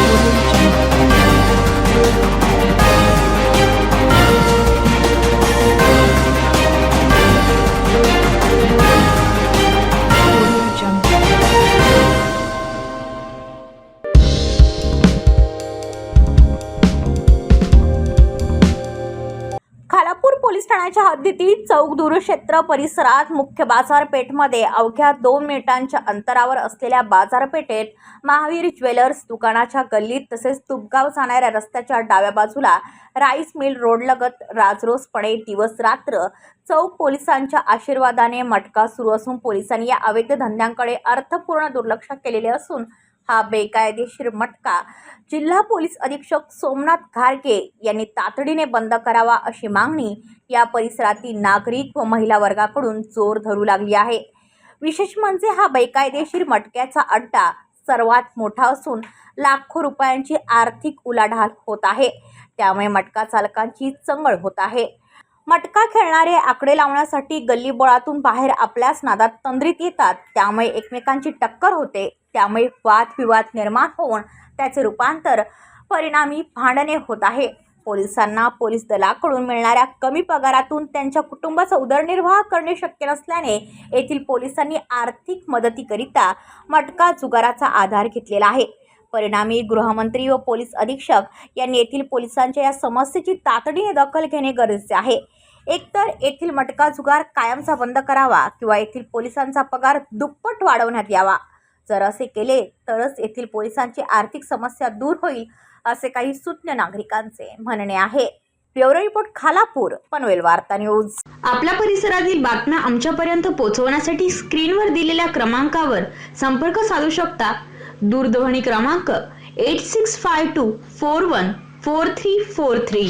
Khalapur police ठाण्याच्या हद्दीतील चौक क्षेत्र परिसरात मुख्य बाजारपेठमध्ये अवघ्या दोन मिनिटांच्या अंतरावर असलेल्या बाजारपेठेत महावीर ज्वेलर्स दुकानाच्या गल्लीत तसेच तुपगाव जाणाऱ्या रस्त्याच्या डाव्या बाजूला राईस मिल रोडलगत राजरोसपणे दिवस रात्र चौक पोलिसांच्या आशीर्वादाने मटका सुरू असून पोलिसांनी या अवैध धंद्यांकडे अर्थपूर्ण दुर्लक्ष केलेले असून हा बेकायदेशीर मटका जिल्हा पोलीस अधीक्षक सोमनाथ घारगे यांनी तातडीने बंद करावा अशी मागणी या परिसरातील नागरिक व महिला वर्गाकडून जोर धरू लागली आहे. विशेष म्हणजे हा बेकायदेशीर मटक्याचा अड्डा सर्वात मोठा असून लाखो रुपयांची आर्थिक उलाढाल होत आहे. त्यामुळे मटका चालकांची चंगळ होत आहे. मटका खेळणारे आकडे लावण्यासाठी गल्लीबोळातून बाहेर आपल्याच नादात तंद्रीत येतात. त्यामुळे एकमेकांची टक्कर होते. त्यामुळे वादविवाद निर्माण होऊन त्याचे रूपांतर परिणामी भांडणे होत आहे. पोलिसांना पोलीस दलाकडून मिळणाऱ्या कमी पगारातून त्यांच्या कुटुंबाचा उदरनिर्वाह करणे शक्य नसल्याने येथील पोलिसांनी आर्थिक मदतीकरिता मटका जुगाराचा आधार घेतलेला आहे. परिणामी गृहमंत्री व पोलीस अधीक्षक यांनी येथील पोलिसांच्या या समस्येची तातडीने दखल घेणे गरजेचे आहे. एकतर येथील मटका जुगार कायमचा बंद करावा किंवा येथील पोलिसांचा पगार दुप्पट वाढवण्यात यावा. जर असे केले तरच येथील पोलिसांची आर्थिक समस्या दूर होईल असे काही सुज्ञ नागरिकांचे म्हणणे आहे. ब्युरो रिपोर्ट खालापूर पनवेल वार्ता न्यूज. आपल्या परिसरातील बातम्या आमच्यापर्यंत पोहोचवण्यासाठी स्क्रीनवर दिलेल्या क्रमांकावर संपर्क साधू शकता. दूरध्वनी क्रमांक eight six five two four one four three four three